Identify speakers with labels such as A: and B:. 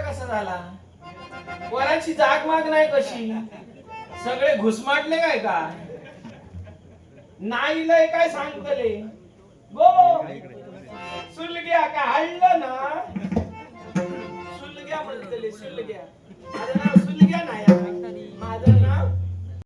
A: असा कसा झाला? वराची जाग माग नाही कशी? सगळे घुसमाटले काय का? नाही लय काय सांगतले? गो! सुलग्या काय हल्लं ना? सुलग्या म्हणतले सुलग्या.